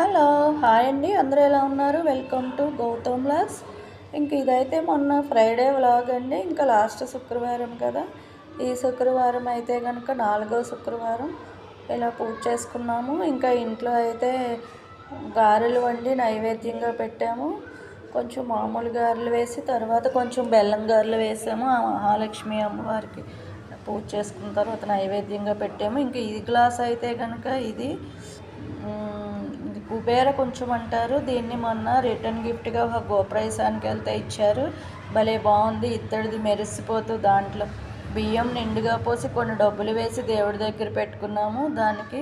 Hello hi అండి. అందరూ ఎలా ఉన్నారు? వెల్కమ్ టు గౌతమ్ లాస్ ఇంక ఇదైతే మొన్న ఫ్రైడే వ్లాగ్ అండి. ఇంకా లాస్ట్ శుక్రవారం కదా. ఈ శుక్రవారం అయితే కనుక నాలుగో శుక్రవారం ఇలా పూజ చేసుకున్నాము. ఇంకా ఇంట్లో అయితే గారెలు వండి నైవేద్యంగా పెట్టాము. కొంచెం మామూలు గారెలు వేసి తర్వాత కొంచెం బెల్లం గారెలు వేసాము. ఆ మహాలక్ష్మి అమ్మవారికి పూజ చేసుకున్న తర్వాత నైవేద్యంగా పెట్టాము. ఇంకా ఈ గ్లాస్ అయితే కనుక ఇది కుబేర కొంచెం అంటారు దీన్ని మొన్న రిటర్న్ గిఫ్ట్గా ఒక గోప్రయసానికి వెళ్తే ఇచ్చారు. భలే బాగుంది. ఇత్తడిది మెరిసిపోతూ దాంట్లో బియ్యం నిండుగా పోసి కొన్ని డబ్బులు వేసి దేవుడి దగ్గర పెట్టుకున్నాము. దానికి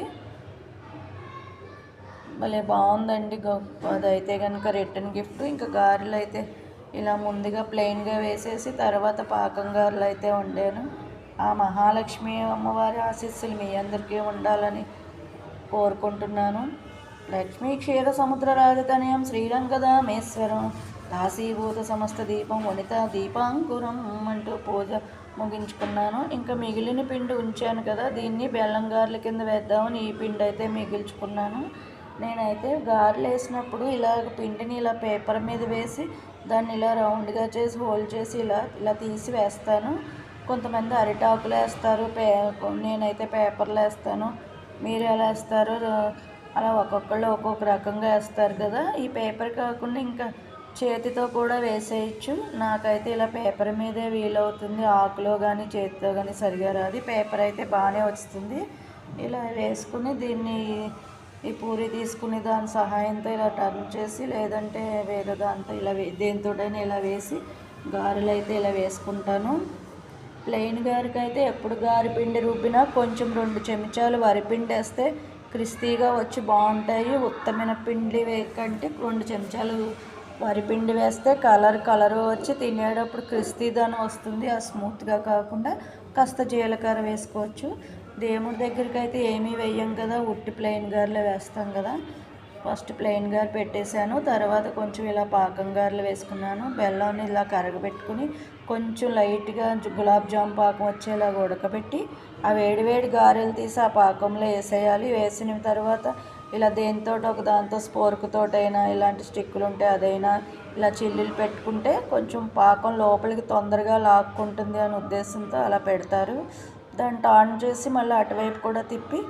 భలే బాగుందండి. గొప్ప అదైతే కనుక రిటర్న్ గిఫ్ట్. ఇంకా గారెలు అయితే ఇలా ముందుగా ప్లెయిన్గా వేసేసి తర్వాత పాకం గారెలు అయితే వండాను. ఆ మహాలక్ష్మి అమ్మవారి ఆశీస్సులు మీ అందరికీ ఉండాలని కోరుకుంటున్నాను. లక్ష్మీ క్షీర సముద్ర రాజతనయం శ్రీరంగదామేశ్వరం దాసీభూత సమస్త దీపం వనిత దీపాంకురం అంటూ పూజ ముగించుకున్నాను. ఇంకా మిగిలిన పిండి ఉంచాను కదా దీన్ని బెల్లం గారెల కింద వేద్దామని ఈ పిండి అయితే మిగిల్చుకున్నాను. నేనైతే గారెలు వేసినప్పుడు ఇలా పిండిని ఇలా పేపర్ మీద వేసి దాన్ని ఇలా రౌండ్గా చేసి హోల్డ్ చేసి ఇలా ఇలా తీసి వేస్తాను. కొంతమంది అరిటాకులు వేస్తారు పే నేనైతే పేపర్లు వేస్తాను. మీరు ఎలా వేస్తారు? అలా ఒక్కొక్కళ్ళు ఒక్కొక్క రకంగా వేస్తారు కదా. ఈ పేపర్ కాకుండా ఇంకా చేతితో కూడా వేసేయచ్చు. నాకైతే ఇలా పేపర్ మీదే వీలవుతుంది. ఆకులో కానీ చేతితో కానీ సరిగా రాదు. పేపర్ అయితే బాగానే వస్తుంది ఇలా వేసుకుని దీన్ని ఈ పూరి తీసుకుని దాని సహాయంతో ఇలా టర్న్ చేసి లేదంటే వేరే దాంతో ఇలా దేనితోటైనా ఇలా వేసి గారెలు అయితే ఇలా వేసుకుంటాను. ప్లెయిన్ గారికి అయితే ఎప్పుడు గారి పిండి రుబ్బినా కొంచెం రెండు చెంచాలు వరిపిండి వేస్తే క్రిస్పీగా వచ్చి బాగుంటాయి. ఉత్తమైన పిండి వేయకంటే రెండు చెంచాలు వరిపిండి వేస్తే కలర్ కలర్ వచ్చి తినేటప్పుడు క్రిస్తీదనం వస్తుంది. ఆ స్మూత్గా కాకుండా కాస్త జీలకర్ర వేసుకోవచ్చు. దేవుడి దగ్గరికి అయితే ఏమీ వేయం కదా ఉట్టి ప్లెయిన్ గారెలో వేస్తాం కదా. ఫస్ట్ ప్లెయిన్ గారు పెట్టేశాను. తర్వాత కొంచెం ఇలా పాకం గారెలు వేసుకున్నాను. బెల్లాన్ని ఇలా కరగబెట్టుకుని కొంచెం లైట్గా గులాబ్ జామ్ పాకం వచ్చేలాగా ఉడకబెట్టి ఆ వేడి వేడి గారెలు తీసి ఆ పాకంలో వేసేయాలి. వేసిన తర్వాత ఇలా దేనితో ఒక దాంతో స్పోర్కుతోటైనా ఇలాంటి స్టిక్కులు ఉంటే అదైనా ఇలా చిల్లులు పెట్టుకుంటే కొంచెం పాకం లోపలికి తొందరగా లాక్కుంటుంది అనే ఉద్దేశంతో అలా పెడతారు. దాన్ని టాన్ చేసి మళ్ళీ అటువైపు కూడా తిప్పి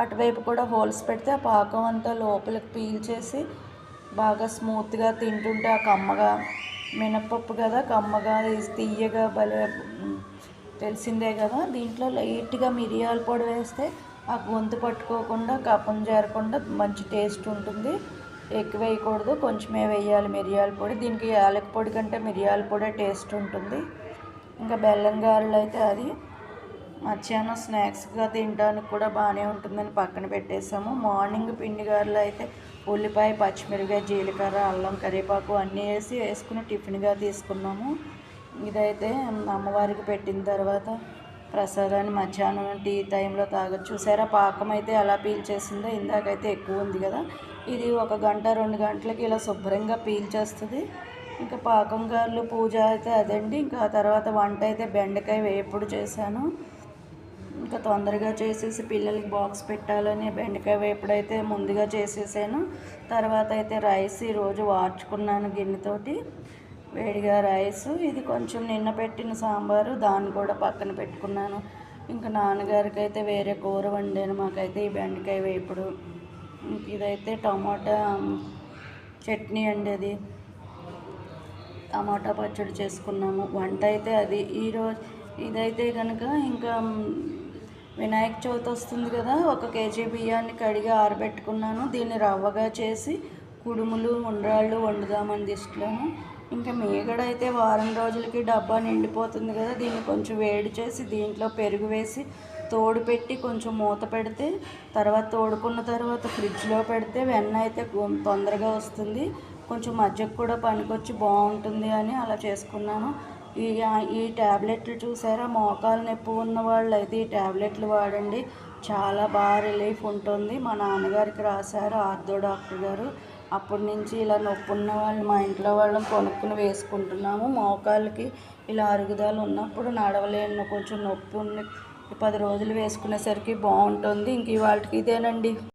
అటువైపు కూడా హోల్స్ పెడితే ఆ పాకం అంతా లోపలికి పీల్చేసి బాగా స్మూత్గా తింటుంటే ఆ కమ్మగా మినపప్పు కదా కమ్మగా తీయగా భలే తెలిసిందే కదా. దీంట్లో లైట్గా మిరియాల పొడి వేస్తే ఆ గొంతు పట్టుకోకుండా కప్పం చేరకుండా మంచి టేస్ట్ ఉంటుంది. ఎక్కువ వేయకూడదు కొంచెమే వేయాలి మిరియాల పొడి. దీనికి యాలక పొడి కంటే మిరియాల పొడే టేస్ట్ ఉంటుంది. ఇంకా బెల్లం గారెలు అయితే అది. మధ్యాహ్నం స్నాక్స్గా తినడానికి కూడా బాగానే ఉంటుందని పక్కన పెట్టేసాము మార్నింగ్ పిండి గారెలు అయితే ఉల్లిపాయ పచ్చిమిరపకాయ జీలకర్ర అల్లం కరివేపాకు అన్నీ వేసి వేసుకుని టిఫిన్గా తీసుకున్నాము. ఇదైతే అమ్మవారికి పెట్టిన తర్వాత ప్రసాదాన్ని మధ్యాహ్నం టీ టైంలో తాగొచ్చు. చూసారా? పాకం అయితే ఎలా పీల్చేసిందో ఇందాకైతే ఎక్కువ ఉంది కదా. ఇది ఒక గంట రెండు గంటలకి ఇలా శుభ్రంగా పీల్చేస్తుంది. ఇంకా పాకం గారెలు పూజ అయితే అదండి. ఇంకా తర్వాత వంట అయితే బెండకాయ వేపుడు చేశాను. ఇంకా తొందరగా చేసేసి పిల్లలకి బాక్స్ పెట్టాలని బెండకాయ వేపుడు అయితే ముందుగా చేసేసాను. తర్వాత అయితే రైస్ ఈరోజు వార్చుకున్నాను గిన్నెతోటి. వేడిగా రైస్ ఇది కొంచెం నిన్న పెట్టిన సాంబారు దాన్ని కూడా పక్కన పెట్టుకున్నాను. ఇంకా నాన్నగారికి అయితే వేరే కూర వండాను మాకైతే ఈ బెండకాయ వేపుడు. ఇంక ఇదైతే టమాటా చట్నీ అండి అది. టమాటా పచ్చడి చేసుకున్నాము. వంట అయితే అది. ఈరోజు ఇదైతే కనుక ఇంకా వినాయక చవితి వస్తుంది కదా ఒక కేజీ బియ్యాన్ని కడిగి ఆరబెట్టుకున్నాను. దీన్ని రవ్వగా చేసి కుడుములు ఉండ్రాళ్ళు వండుదామని దిష్టిలోను. ఇంకా మీగడ అయితే వారం రోజులకి డబ్బా నిండిపోతుంది కదా దీన్ని కొంచెం వేడి చేసి దీంట్లో పెరుగు వేసి తోడు పెట్టి కొంచెం మూత పెడితే తర్వాత తోడుకున్న తర్వాత ఫ్రిడ్జ్లో పెడితే వెన్న అయితే తొందరగా వస్తుంది. కొంచెం మధ్యకు కూడా పనికొచ్చి బాగుంటుంది అని అలా చేసుకున్నాను. ఈ ఈ ట్యాబ్లెట్లు చూసారా? మోకాలు నొప్పి ఉన్న వాళ్ళు అయితే ఈ ట్యాబ్లెట్లు వాడండి. చాలా బాగా రిలీఫ్ ఉంటుంది. మా నాన్నగారికి రాశారు ఆర్థో డాక్టర్ గారు. అప్పటి నుంచి ఇలా నొప్పి ఉన్న వాళ్ళు మా ఇంట్లో వాళ్ళం కొనుక్కుని వేసుకుంటున్నాము. మోకాళ్ళకి ఇలా అరుగుదల ఉన్నప్పుడు నడవలేను. కొంచెం నొప్పి ఉంది పది రోజులు వేసుకునేసరికి బాగుంటుంది. ఇంక ఇవాళకి ఇదేనండి.